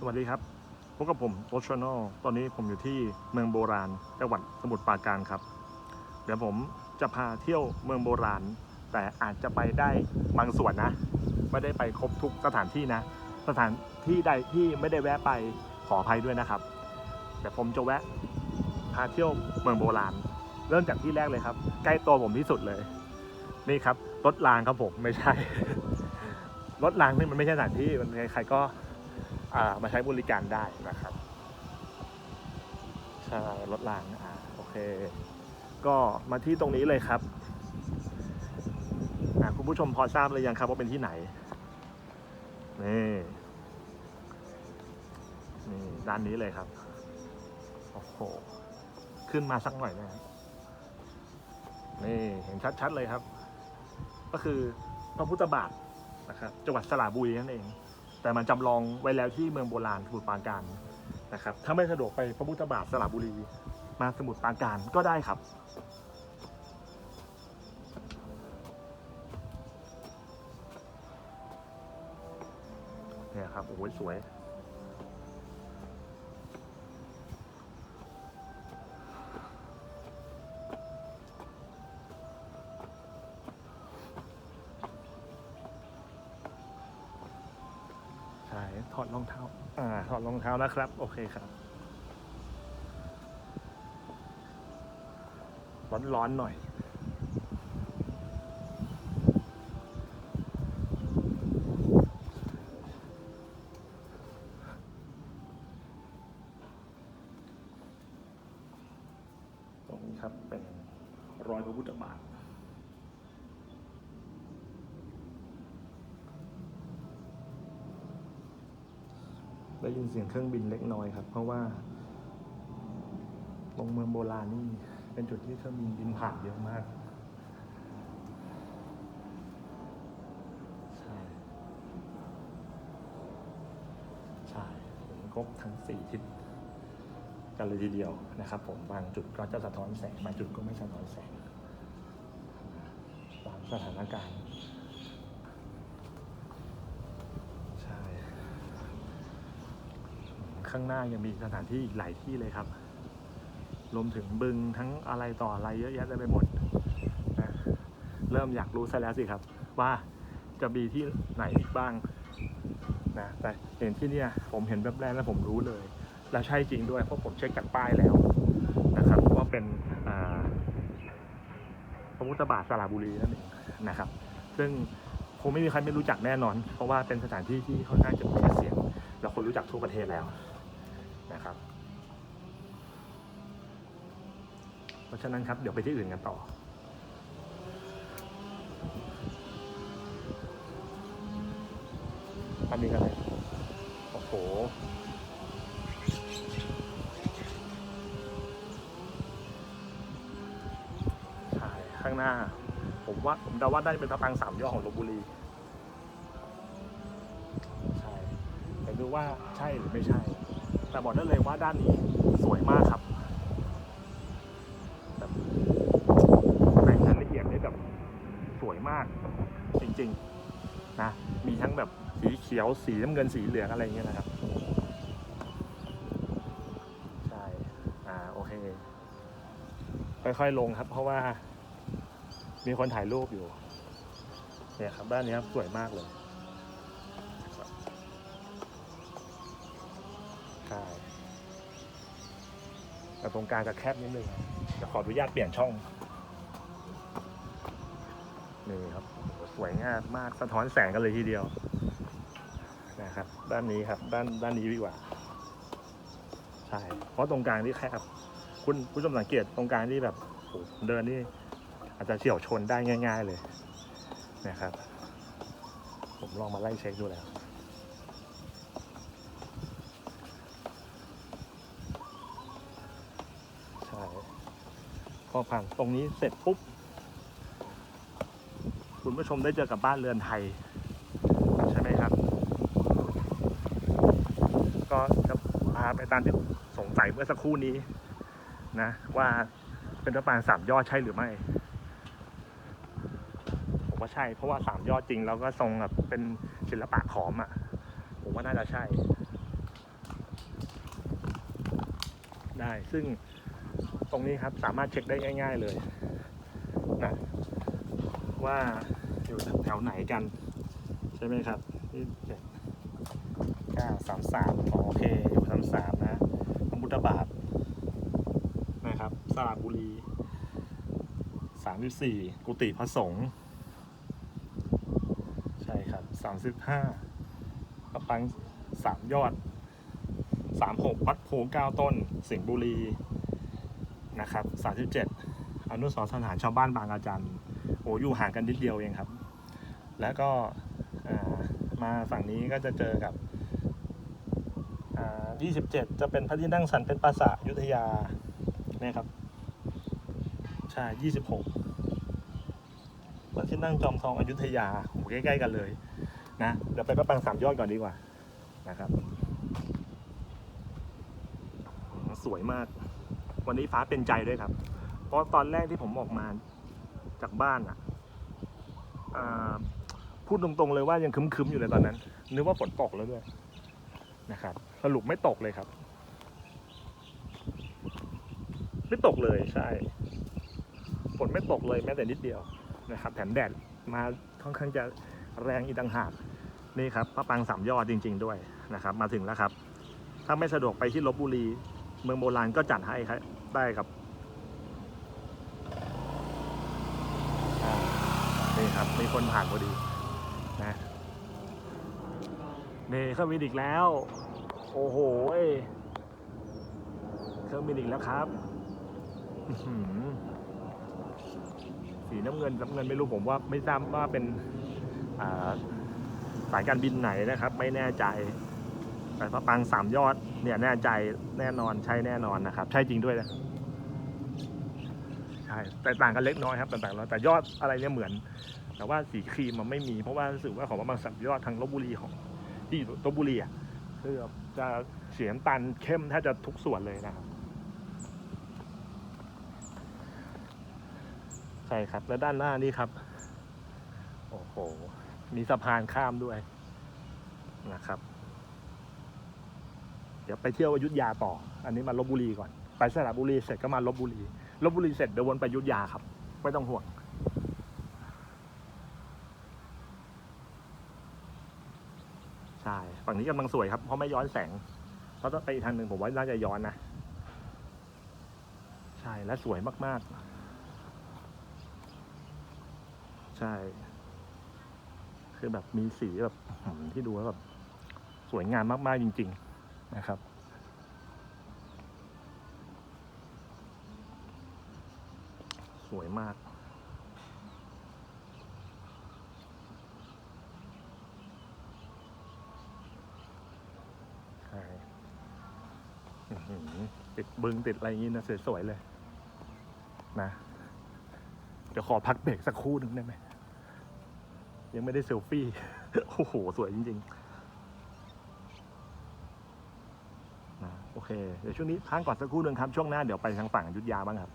สวัสดีครับ พบกับผมโอชานอลตอนนี้ผมอยู่ที่เมืองโบราณ จังหวัดสมุทรปราการครับ เดี๋ยวผมจะพาเที่ยวเมืองโบราณ แต่อาจจะไปได้บางส่วนนะ ไม่ได้ไปครบทุกสถานที่นะ สถานที่ใดที่ไม่ได้แวะไปขออภัยด้วยนะครับ แต่ผมจะแวะพาเที่ยวเมืองโบราณ เริ่มจากที่แรกเลยครับ ใกล้ตัวผมที่สุดเลย นี่ครับรถรางครับผมไม่ใช่รถรางนี่มันไม่ใช่สถานที่มันใครๆก็ มาใช้บริการได้นะครับใช่รถรางอ่าโอเค ก็มาที่ตรงนี้เลยครับคุณผู้ชมพอทราบเลยยังครับว่าเป็นที่ไหนนี่นี่ด้านนี้เลยครับโอ้โหขึ้นมาสักหน่อยนะครับนี่เห็นชัดๆเลยครับ ก็คือพระพุทธบาทนะครับจังหวัดสระบุรีนั่นเอง แต่มันจำลองไว้แล้วที่เมืองโบราณสมุทรปราการนะครับ ถ้าไม่สะดวกไปพระพุทธบาทสระบุรีมาสมุทรปราการก็ได้ครับ เนี่ยครับ โอ้ยสวย อดรองเท้า อ่า ถอดรองเท้านะครับ โอเคครับ ร้อนๆหน่อย ตรงนี้ครับเป็นรอยพระพุทธบาท ได้ยินเสียงเครื่องบินเล็กน้อยครับ เพราะว่าตรงเมืองโบราณนี่เป็นจุดที่เครื่องบินบินผ่านเยอะมากใช่ใช่เห็นครบทั้งสี่ทิศกันเลยทีเดียวนะครับ ผมบางจุดก็จะสะท้อนแสงบางจุดก็ไม่สะท้อนแสงตามสถานการณ์ ใช่ ข้างหน้ายังมีสถานที่อีกหลายที่เลยครับ รวมถึงบึงทั้งอะไรต่ออะไรเยอะแยะเต็มไปหมดนะเริ่มอยากรู้ซะแล้วสิครับ ว่าจะมีที่ไหนอีกบ้างนะแต่เห็นที่เนี่ยผมเห็นแบบแรกแล้วผมรู้เลย และใช่จริงด้วยเพราะผมเช็คจากป้ายแล้วนะครับว่าเป็นพระพุทธบาทสระบุรีนั่นเองนะครับ ซึ่งคงไม่มีใครไม่รู้จักแน่นอน เพราะว่าเป็นสถานที่ที่ค่อนข้างจะมีชื่อเสียงเราคนรู้จักทั่วประเทศแล้ว นะครับ เพราะฉะนั้นครับเดี๋ยวไปที่อื่นกันต่ออันนี้กันเลยโอ้โหใช่ข้างหน้า ผมว่าผมเดาว่าได้เป็นพระปางสามยอดของลบบุรีใช่แต่ดูว่าใช่หรือไม่ใช่ แต่บอกได้เลยว่าด้านนี้สวยมากครับแบบแต่งรายละเอียดได้แบบสวยมาก จริงๆนะมีทั้งแบบสีเขียวสีน้ำเงินสีเหลืองอะไรเงี้ยนะครับใช่อ่าโอเคค่อยๆลงครับ เพราะว่ามีคนถ่ายรูปอยู่เนี่ยครับด้านนี้ครับสวยมากเลย แต่ตรงกลางจะแคบนิดนึงเดี๋ยวขออนุญาตเปลี่ยนช่อง นี่ครับ สวยงามมากสะท้อนแสงกันเลยทีเดียว นะครับ ด้านนี้ครับด้านด้านนี้ดีกว่า ใช่ เพราะตรงกลางที่แคบ คุณผู้ชมสังเกตตรงกลางที่แบบเดินนี่อาจจะเฉียวชนได้ง่าย ๆเลยนะครับ ผมลองมาไล่เช็คดูแล้ว ใช่ พอผ่านตรงนี้เสร็จปุ๊บ คุณผู้ชมได้เจอกับบ้านเรือนไทย ใช่ไหมครับ ก็จะพาไปตามที่สงสัยเมื่อสักครู่นี้นะ ว่าเป็นพระปรางสามยอดใช่หรือไม่ผมว่าใช่ เพราะว่าสามยอดจริงแล้วก็ทรงแบบเป็นศิลปะขอมอะ่ะ ผมว่าน่าจะใช่ ได้ซึ่ง ตรงนี้ครับสามารถเช็คได้ง่าย ๆเลยนะว่าอยู่แถวไหนกัน ใช่ไหมครับที่เจ็ดเก้าสามสามโอเค อยู่สามสามนะพระพุทธบาทนะครับสระบุรีสามสิบสี่กุฏิพระสงฆ์ใช่ครับสามสิบห้าพระปังสามยอดสามหกวัดโพเก้าต้น สิงห์บุรี นะครับสามสิบเจ็ดอนุสรสถานชาวบ้านบางอาจารย์โอ้อยู่ห่างกันนิดเดียวเองครับ แล้วก็มาฝั่งนี้ก็จะเจอกับอ่า27 จะเป็นพระที่นั่งสันเป็นปราสาทอยุธยาเนี่ยครับ ใช่ 26พระที่นั่งจอมทองอยุธยาโหใกล้ๆกันเลยนะเดี๋ยวไปพระปรางสามยอดก่อนดีกว่านะครับ สวยมาก วันนี้ฟ้าเป็นใจด้วยครับ เพราะตอนแรกที่ผมออกมาจากบ้านอะพูดตรงๆเลยว่ายังคึมๆอยู่เลยตอนนั้น นึกว่าฝนตกแล้วด้วยนะครับ สรุปไม่ตกเลยครับ ไม่ตกเลยใช่ ฝนไม่ตกเลยแม้แต่นิดเดียวนะครับ แถมแดดมาค่อนข้างจะแรงอีกต่างหากนี่ครับพระปรางสามยอดจริง ๆ ด้วยนะครับ มาถึงแล้วครับ ถ้าไม่สะดวกไปที่ลบบุรี เมืองโบราณก็จัดให้ครับ ได้ครับนี่ครับ มีคนผ่านพอดีนะนี่เครื่องบินอีกแล้ว โอ้โหเครื่องบินอีกแล้วครับสีน้ำเงินน้ำเงินไม่รู้ผมว่าไม่ทราบว่าเป็นสายการบินไหนนะครับ ไม่แน่ใจ แต่พระปรางสามยอดเนี่ยแน่ใจแน่นอนใช่แน่นอนนะครับ ใช่จริงด้วยนะใช่แต่ต่างกันเล็กน้อยครับแต่ต่างกันแต่ยอดอะไรเนี่ยเหมือน แต่ว่าสีครีมมันไม่มีเพราะว่ารู้สึกว่าของพระปรางสามยอดทางลบบุรีของที่ลบบุรีอะคือจะเสียน้ำตาลเข้มแทบจะทุกส่วนเลยนะครับใช่ครับ แล้วด้านหน้านี่ครับ โอ้โห มีสะพานข้ามด้วยนะครับ ดี๋ยวไปเที่ยวอยุธยาต่อ อันนี้มาลบบุรีก่อน ไปสระบุรีเสร็จก็มาลบบุรีลบบุรีเสร็จเดี๋ยววนไปอยุธยาครับ ไม่ต้องห่วง ใช่ ฝั่งนี้กำลังสวยครับ เพราะไม่ย้อนแสง เพราะถ้าไปอีกทางหนึ่งผมว่าน่าจะย้อนนะ ใช่ และสวยมาก ๆ ใช่ คือแบบมีสีแบบที่ดูแล้วแบบสวยงามมาก ๆ จริง ๆ นะครับ สวยมาก ใช่อื้อหือติดบึงติดอะไรอย่างนี้นะสวยๆเลย นะ เดี๋ยวขอพักเบรกสักครู่หนึ่งได้ไหม ยังไม่ได้เซลฟี่ โอ้โห สวยจริง ๆ นะโอ เค เดี๋ยวช่วงนี้พักก่อนสักครู่หนึ่งครับ ช่วงหน้าเดี๋ยวไปทางฝั่งอยุธยาบ้างครับ